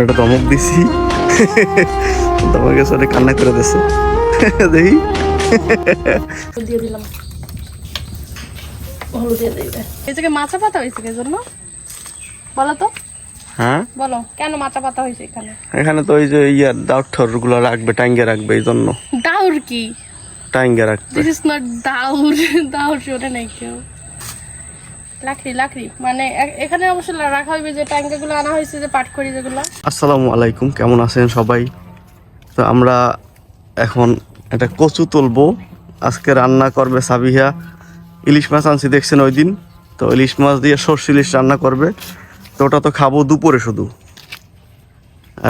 একটা ধমক দিছি। ধমকে সরে কান্না করে দিছে। দেখি। দিয়ে দিলাম। মাছা পাতা হয়েছে কে জন্য? বলো তো। হ্যাঁ? বলো কেন মাথা পাতা হয়েছে এখানে? এখানে তো ওই যে ইয়া ডাউঠরগুলো রাখবে টাঙ্গে রাখবে এই জন্য। দাউর কি? টাঙ্গে রাখবে। দিস ইজ নট দাউর শোনে নাই কেউ। মানে আসসালামু আলাইকুম, কেমন আছেন সবাই? তো আমরা এখন একটা কচু তুলবো। আজকে রান্না করবে ইলিশ মাছ আনছি দেখছেন ওই দিন। তো ইলিশ মাছ দিয়ে সর্ষে ইলিশ রান্না করবে। তো ওটা তো খাব দুপুরে শুধু।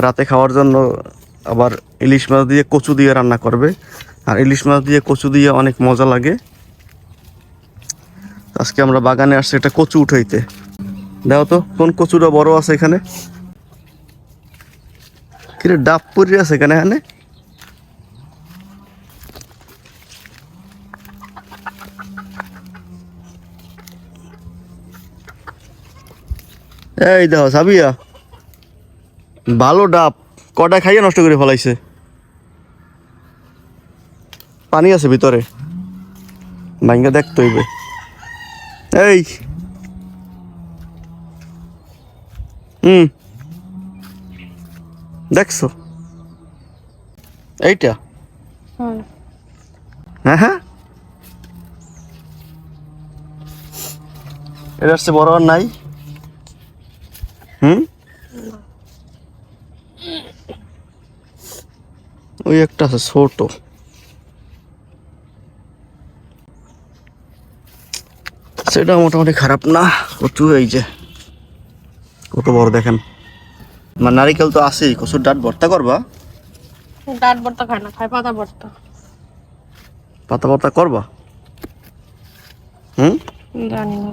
রাতে খাওয়ার জন্য আবার ইলিশ মাছ দিয়ে কচু দিয়ে রান্না করবে। আর ইলিশ মাছ দিয়ে কচু দিয়ে অনেক মজা লাগে। আজকে আমরা বাগানে আসছি একটা কচু উঠাইতে। দেখো তো, কোন কচুটা বড় আছে এখানে? কিরে, ডাব পরি আছে এখানে এখানে এই দেখো, সাবিয়া। ভালো ডাব, কটা খাইয়ে নষ্ট করে ফেলাইছে। পানি আছে ভিতরে। ভাঙ্গা দেখতে হইবে। এই। হুম। দেখছ? এইটা? হুম হ্যাঁ হ্যাঁ। এটা হচ্ছে বড় আর নাই। হুম? ওই একটা আছে ছোট। সেটা মোটামুটি খারাপ না কচু এই যে। কত বড় দেখেন? আমার নারিকেল তো আছেই কচুর ডাট ভর্তা করবা? ডাট ভর্তা খায় না খায় পাতা ভর্তা। পাতা পাতা করবা? হুম? জানি না।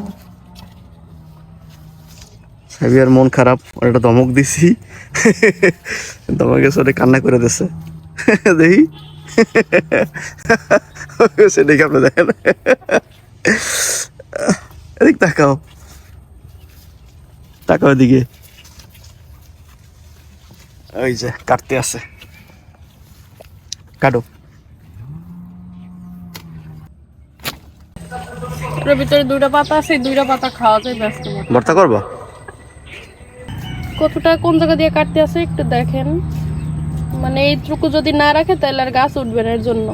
সাবিয়ার মন খারাপ একটা ধমক দিছি। ধমকে সরে কান্না করে দিছে। দেখি। সেটাকে আপনি দেখেন। এদিক তাকাও। তাকাও এদিকে। ওই যে কাটতে আছে। কাটো। এর ভিতরে দুইটা পাতা আছে দুইটা পাতা খাওয়া যায় ব্যস্ত ভর্তা করবা? কতটা কোন জায়গা দিয়ে কাটতে আছে একটু দেখেন। মানে এইটুকু যদি না রাখে তাহলে আর গাছ উঠবে না এর জন্য।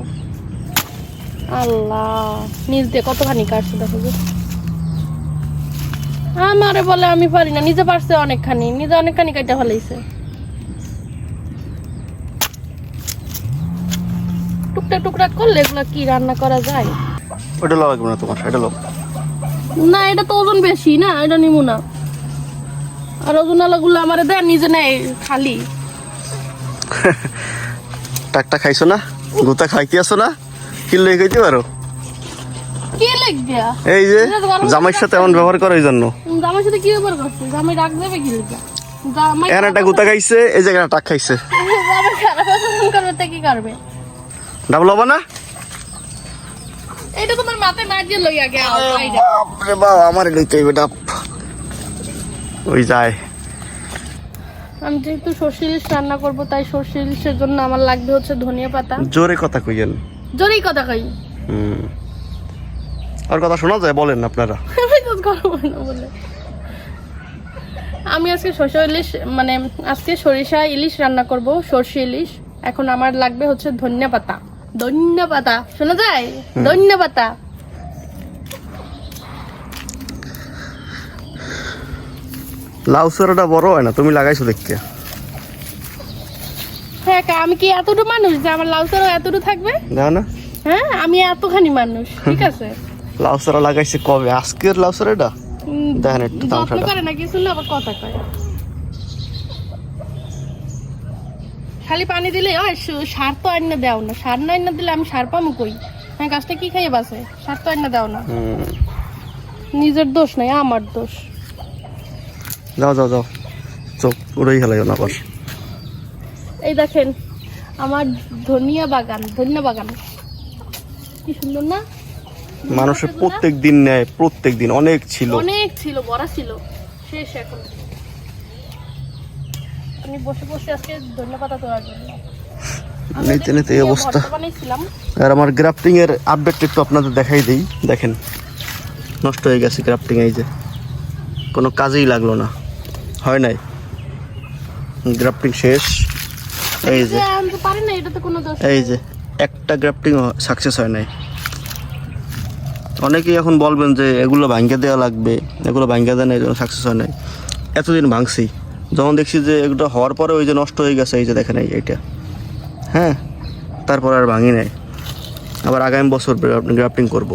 আল্লাহ নিজ দিয়ে কতখানি কাটছে দেখো যে। আমারে বলে আমি পারি না নিজে পারছে অনেকখানি নিজে অনেকখানি কাটা ফেলাইছে। টুকটা টুকরা করলে এগুলো কি রান্না করা যায়? ওটা লাগবে না তোমার এটা লোক না এটা তো ওজন বেশি না এটা নিমু না। আর ওজন আলাগুলো আমার দেয় নিজে নেয় খালি। টাকটা খাইছো না? গোতা খাইতে আসো না? পারো কি লাগবে? এই যে জামাইয়ের সাথে এমন ব্যবহার করে এই জন্য। জামার সাথে কি করছে? জামাই রাখ দেবে কি এখানে একটা গুতা খাইছে এই জায়গায় টাক খাইছে। জামাই খারাপ আচরণ করবে তা কি করবে? ডাবল হবা না? তোমার মাথায় দিয়ে লই আগে আইডা। বাপরে বাবা আমার লইতে হইবে ডাব। ওই যায়। আমি যেহেতু সর্ষে ইলিশ রান্না করব তাই সর্ষে ইলিশের জন্য আমার লাগবে হচ্ছে ধনিয়া পাতা। জোরে কথা কইয়েন। জোরেই কথা কই। আর কথা শোনা যায় বলেন আপনারা। আমি আজকে সর্ষে ইলিশ মানে আজকে সরিষা ইলিশ রান্না করব সর্ষে ইলিশ। এখন আমার লাগবে হচ্ছে ধনিয়া পাতা। ধনিয়া পাতা শোনা যায়? ধনিয়া পাতা। লাউ সরাটা বড় হয় না তুমি লাগাইছো দেখতে। আমি কি এতটুকু মানুষ যে আমার লাউ ছাড়াও এতটুকু থাকবে? দেখো না। হ্যাঁ আমি এতখানি মানুষ ঠিক আছে? লাউ সরা লাগাইছে কবে? আজকের লাউ উম, দেখেন একটু তামসাটা করে না কিছু না আবার কথা কয়। খালি পানি দিলে হয় সার তো আইনা দেও না। সার না আইনা দিলে আমি সার পামু কই? হ্যাঁ গাছটা কি খাইয়ে বাসে সার তো আইনা দেও না। নিজের দোষ নাই আমার দোষ। যাও যাও যাও। চোখ উড়েই হেলাইও না আবার। এই দেখেন আমার ধনিয়া বাগান ধনিয়া বাগান। কি সুন্দর না? মানুষের প্রত্যেক দিন নেয় প্রত্যেক দিন। অনেক ছিল। অনেক ছিল বড় ছিল। শেষ এখন। আমি বসে বসে আজকে ধন্যবাদ তোলার জন্য। নিতে নিতে এই অবস্থা। আর আমার গ্রাফটিং এর আপডেট একটু আপনাদের দেখাই দিই। দেখেন নষ্ট হয়ে গেছে গ্রাফটিং এই যে। কোনো কাজেই লাগল না। হয় নাই। গ্রাফটিং শেষ। এই যে। যে আনতে পারি না এটা তো কোনো দোষ এই যে একটা গ্রাফটিং সাকসেস হয় নাই। অনেকেই এখন বলবেন যে এগুলো ভাঙ্গে দেওয়া লাগবে এগুলো ভাঙ্গে দেয় না এই জন্য সাকসেস হয় নাই। এতদিন ভাঙছি। যখন দেখছি যে এগুলো হওয়ার পরে ওই যে নষ্ট হয়ে গেছে এই যে দেখেন এই এইটা। হ্যাঁ তারপর আর ভাঙি নাই। আবার আগামী বছর গ্রাফটিং করব।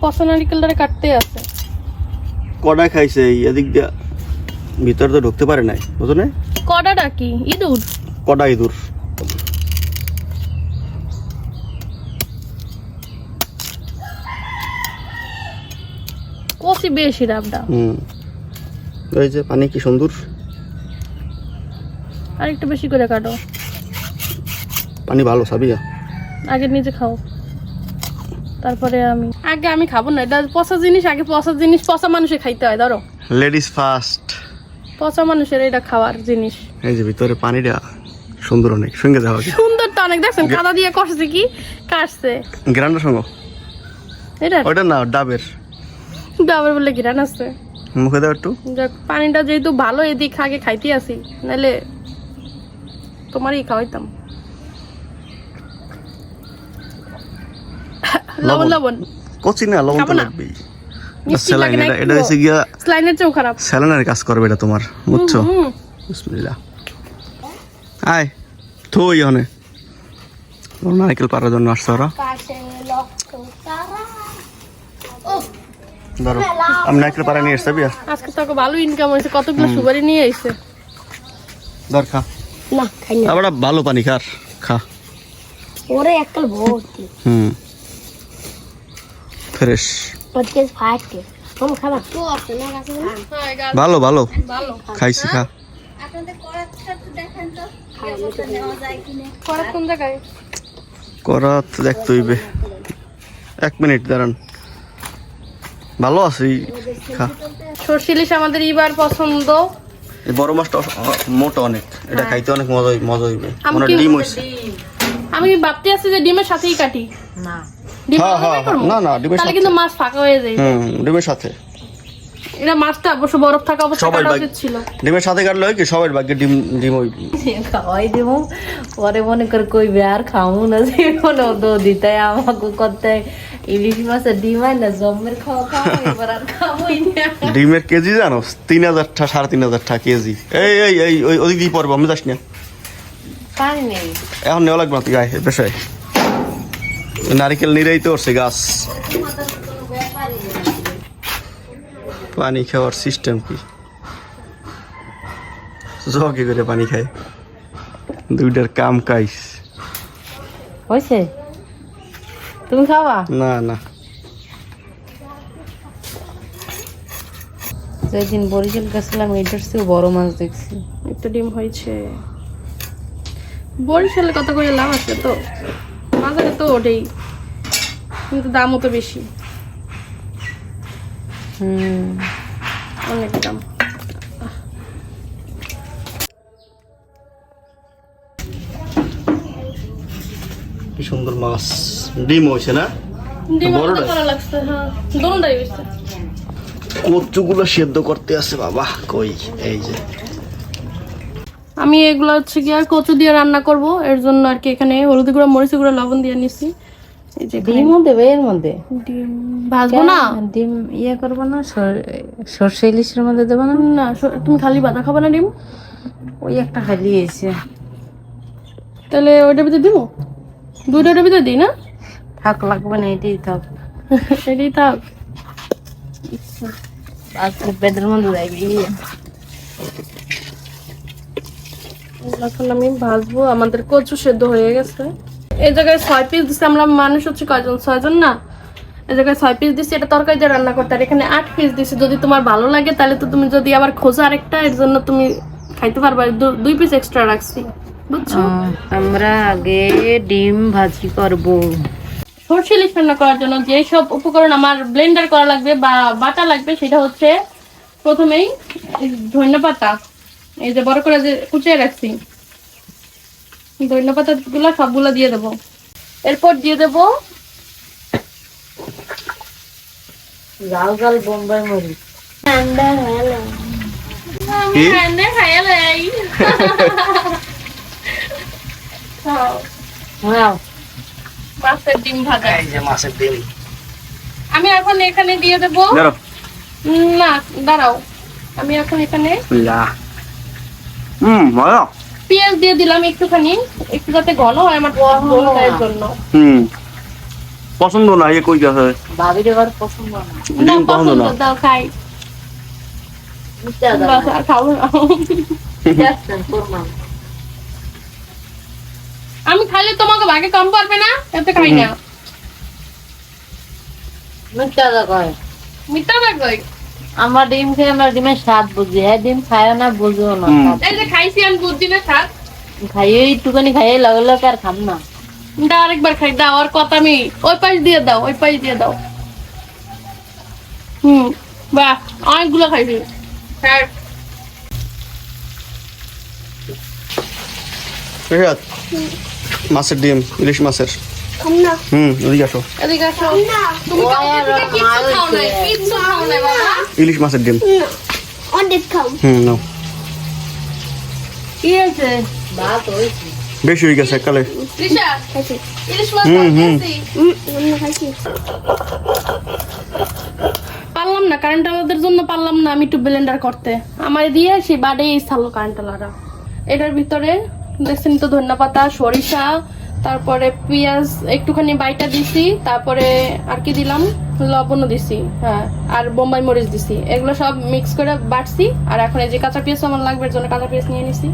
পচা নারিকেলটা কাটতে আছে। কটা খাইছে এই? এদিক দিয়ে। ভিতরে তো ঢুকতে পারে নাই বুঝো না কডাটা কি? ইঁদুর? কটা ইঁদুর। কষি বেশি ডাবটা হুম। ওই যে পানি কি সুন্দর? আর একটু বেশি করে কাটো। পানি ভালো সাবিয়া। আগে নিজে খাও। তারপরে আমি আগে আমি খাব না এটা পচা জিনিস আগে পচা জিনিস পচা মানুষে খাইতে হয় ধরো। লেডিস ফার্স্ট পচা মানুষের এটা খাওয়ার জিনিস। এই যে ভিতরে পানিটা সুন্দর অনেক সঙ্গে যাওয়া সুন্দর তো অনেক দেখছেন? কাদা দিয়ে কষছে কি? কাটছে। গ্রান্ডার সঙ্গ এটা? ওইটা না ডাবের। ডাবের বলে ঘিরান আছে? মুখে দাও একটু। যাক পানিটা যেহেতু ভালো এদিক আগে খাইতে আসি। নাহলে তোমারই খাওয়াইতাম। লবণ। লবণ কচি না লবণ তো লাগবেই। স্যালাইন এটা এটা একটুও? হচ্ছে গিয়া স্লাইনের চেয়েও খারাপ। স্যালাইনের কাজ করবে এটা তোমার বুঝছ? বিসমিল্লাহ। আয় ওর নারকেল পাড়ার জন্য আসছে ওরা। ধরো আমি নারকেল পাড়া নিয়ে এসছি বিয়া। আজকে তো ভালো ইনকাম হয়েছে কতগুলো সুপারি নিয়ে আইছে। ধর খা। না খাই না। আবার ভালো পানি খার খা। ওরে একল ভর্তি। হুম। ফ্রেশ। আছে না কাছে ভালো ভালো। ভালো। খাইছি খা। পরে কোন? জায়গায়? করা দেখতে হইবে। এক মিনিট দাঁড়ান। ভালো আছি সর্ষে ইলিশ আমাদের এবার পছন্দ। এই বড় মাছটা মোটা অনেক। এটা খাইতে অনেক মজা মজা হইবে। আমি মনে ডিম হইছে। আমি ভাবতে আছি যে ডিমের সাথেই কাটি। না। হ্যাঁ, হ্যাঁ, না, না, ডিমের সাথে। কিন্তু মাছ ফাঁকা হয়ে যায়। হুম ডিমের সাথে। এটা মাছটা অবশ্য বরফ থাকা অবস্থা কাটা উচিত ছিল। ডিমের সাথে কাটলে হয় কি? সবার ভাগ্যে ডিম ডিম হই খাওয়াই দিব পরে মনে করে কইবে আর খামু না যে কোনো দো দিতে আমাকে করতে। ইলিশ মাছের ডিম হয় না জমের খাওয়া খাওয়া এবার আর খাবোই না। ডিমের কেজি জানো তিন হাজার টা সাড়ে তিন হাজার টাকা কেজি। এই এই এই ওই ওদিক দিয়ে পড়ব আমি যাস না। পানি নেই। এখন নেওয়া লাগবে না তুই গায়ে পেশায়। নারিকেল নিরেই তো উঠছে গাছ। পানি খাওয়ার সিস্টেম কি? জগে করে পানি খায়? দুইটার কাম কাইস হয়েছে তুমি খাওয়া? না না। যেদিন বরিশাল গেছিলাম এটার চেয়েও বড় মাছ দেখছি। একটা ডিম হয়েছে। বরিশালে কত করে লাভ আছে তো? বাজারে তো ওটাই কিন্তু দামও তো বেশি। অনেক দাম। কি সুন্দর মাছ। ডিম হয়েছে না? বড়টা? লাগছে হ্যাঁ। কচুগুলো সেদ্ধ করতে আছে বাবা। কই? এই যে। আমি এগুলো হচ্ছে কি আর কচু দিয়ে রান্না করব। এর জন্য আর কি এখানে হলুদ গুঁড়া মরিচ গুঁড়া লবণ দিয়ে নিছি। এই যে এখানে ডিমও দেবে এর মধ্যে? ডিম ভাজবো না? ডিম ইয়ে করব না সর- সর্ষে ইলিশের মধ্যে দেবো না? না তুমি খালি বাদা খাবে না ডিম? ওই একটা খালি এসে তাহলে ওইটার ভিতরে দিব? দুইটার ভিতরে দিই না? থাক লাগবে না এটাই থাক। এটাই থাক। আজকে পেটের মধ্যে যাইবে এখন আমি ভাজবো আমাদের কচু সেদ্ধ হয়ে গেছে। এই জায়গায় ছয় পিস দিচ্ছে আমরা মানুষ হচ্ছে কয়জন? ছয়জন না? এই জায়গায় ছয় পিস দিচ্ছি এটা তরকারি দিয়ে রান্না করতে। আর এখানে আট পিস দিচ্ছি যদি তোমার ভালো লাগে তাহলে তো তুমি যদি আবার খোঁজো আরেকটা এর জন্য তুমি খাইতে পারবা। দুই পিস এক্সট্রা রাখছি বুঝছ? আমরা আগে ডিম ভাজি করব। সরষে ইলিশ রান্না করার জন্য যে সব উপকরণ আমার ব্লেন্ডার করা লাগবে বা বাটা লাগবে সেটা হচ্ছে প্রথমেই ধনিয়া পাতা এই যে বড় করে যে কুচিয়ে রাখছি ধনিয়া পাতা গুলা সবগুলো দিয়ে দেবো। এরপর দিয়ে দেবো লাল লাল বোম্বাই মরিচ। হ্যাঁ। মাছের ডিম ভাজা। মাছের ডিম। আমি এখন এখানে দিয়ে দেবো। না দাঁড়াও। আমি এখন এখানে লা। হুম মজা পেঁয়াজ দিয়ে দিলাম একটুখানি একটু যাতে ঘন হয় আমার বোনটার জন্য। হুম পছন্দ না ইয়ে কই গেছে? এবার পছন্দ না। না পছন্দ না। দাও খাই। আমি খাইলে তোমাকে ভাগে কম পারবে না? এতে খাই না। মিথ্যা দাও কয়। মিথ্যা থাকবে আমার ডিম খেয়ে আমার ডিমের স্বাদ বুঝি হ্যাঁ ডিম খায় না বুঝিও না এই যে খাইছি আমি বুদ্ধি না থাক খাইয়ে একটুখানি খাইয়ে লগে লগে আর খাম না। দাও আরেকবার খাই দাও আর কথা আমি ওই পাশ দিয়ে দাও ওই পাশ দিয়ে দাও। হুম বাহ অনেকগুলো খাইছি হ্যাঁ। মাছের ডিম ইলিশ মাছের। হুম এদিকে আসো। এদিকে আসো। তুমি খাও খাও বাবা। ইলিশ মাছের ডিম। অনেক খাও। হুম নাও। কি হয়েছে? ভাত হয়েছে। বেশি হয়ে গেছে কালে পারলাম না কারেন্ট আমাদের জন্য পারলাম না আমি একটু ব্লেন্ডার করতে। আমার দিয়ে সেই বাড়ি স্থালো কারেন্ট এটার ভিতরে দেখছেন তো ধনিয়া পাতা সরিষা তারপরে পেঁয়াজ একটুখানি বাইটা দিছি তারপরে আর কি দিলাম? লবণও দিছি হ্যাঁ আর বোম্বাই মরিচ দিছি। এগুলো সব মিক্স করে বাটছি আর এখন এই যে কাঁচা পেঁয়াজ আমার লাগবে এর জন্য কাঁচা পেঁয়াজ নিয়ে নিছি।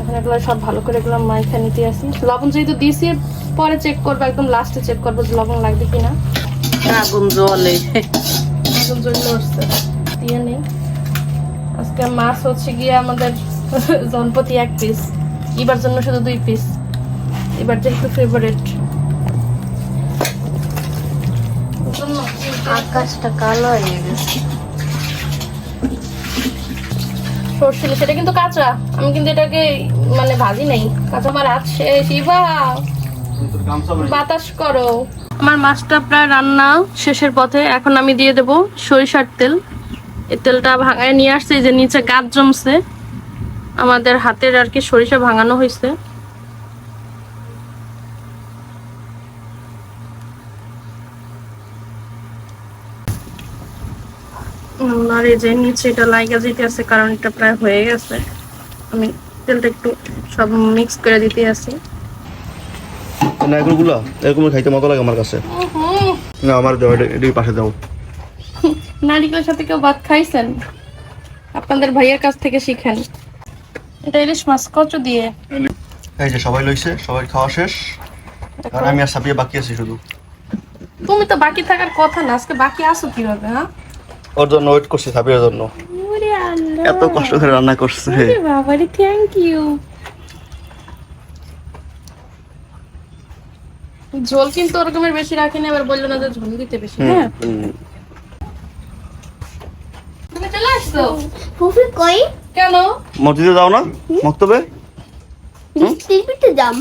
এখন এগুলো সব ভালো করে এগুলো মাইখা নিতে আসি। লবণ যেহেতু দিছি পরে চেক করব একদম লাস্টে চেক করব যে লবণ লাগবে কিনা। আগুন জলে এখন জন্য উঠছে দিয়ে নেই। আজকে মাছ হচ্ছে গিয়ে আমাদের জনপতি এক পিস এবার জন্য শুধু দুই পিস এবার যেহেতু ফেভারিট আকাশটা কালো হয়ে গেছে। সর্ষে ইলিশ, কিন্তু কাঁচা। আমি কিন্তু এটাকে মানে ভাজি নাই। কাঁচা আমার শেষ বাতাস করো। আমার মাছটা প্রায় রান্না শেষের পথে। এখন আমি দিয়ে দেব সরিষার তেল। এই তেলটা ভাঙায় নিয়ে আসছে যে নিচে গাছ জমছে। আমাদের হাতের আর কি সরিষা ভাঙানো হয়েছে। উম, আর এই যে নিচে এটা লাইগা যেতে আছে কারণ এটা প্রায় হয়ে গেছে। আমি তেলটা একটু সব মিক্স করে দিতে আছি। না এগুলো এরকম খাইতে মতো লাগে আমার কাছে। না আমার দাও এটা পাশে দাও। নারিকেলের সাথে কেউ ভাত খাইছেন? আপনাদের ভাইয়ের কাছ থেকে শিখেন। এটা ইলিশ মাছ কচু দিয়ে। এই যে সবাই লইছে সবাই খাওয়া শেষ। আর আমি আর সাপিয়ে বাকি আছি শুধু। তুমি তো বাকি থাকার কথা না আজকে বাকি আছো কীভাবে হ্যাঁ? ওর জন্য ওয়েট করছি সাপিয়ার জন্য। এত কষ্ট করে রান্না করছে। বাবারে থ্যাংক ইউ ঝোল কিন্তু ওরকমের বেশি রাখিনি আবার বলল না যে ঝোল দিতে বেশি। হ্যাঁ। তুমি চলে আসছো? ফুফি কই? কেন? মসজিদে যাও না মক্তবে? বৃষ্টির পিঠে যাম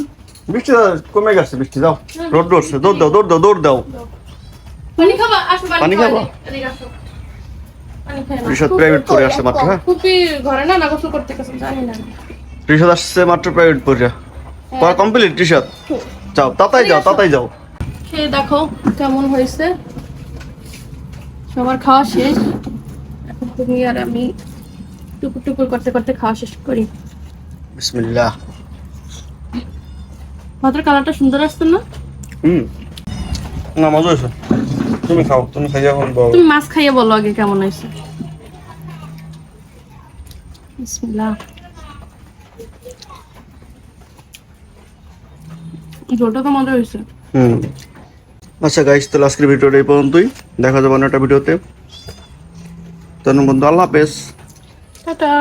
বৃষ্টি কমে গেছে বৃষ্টি যাও। রোদ দৌড়ছে দৌড় দাও দৌড় দাও দৌড় দাও। পানি খাবা? আসো পানি পানি খাবা? রিসাদ প্রাইভেট পড়ে আসছে মাত্র হ্যাঁ? ফুপি ঘরে না না গোসল করতে গেছে জানি না। রিসাদ আসছে মাত্র প্রাইভেট পড়ে। পড়া কমপ্লিট রিসাদ যাও তাতাই যাও তাতাই যাও। খেয়ে দেখো কেমন হয়েছে। সবার খাওয়া শেষ। এখন তুমি আর আমি টুকুর টুকুর করতে করতে খাওয়া শেষ করি। বিসমিল্লাহ। ভাতের কালারটা সুন্দর আসছে না? হুম। না মজা হয়েছে। তুমি খাও তুমি খাই এখন বলো তুমি মাছ খাইয়ে বলো আগে কেমন হয়েছে। বিসমিল্লাহ। তো মজা হয়েছে। হুম। আচ্ছা গাইস তাহলে আজকের ভিডিওটা এই পর্যন্তই। দেখা যাবে অন্য একটা ভিডিওতে। ধন্যবাদ বন্ধু আল্লাহ হাফেজ। টাটা।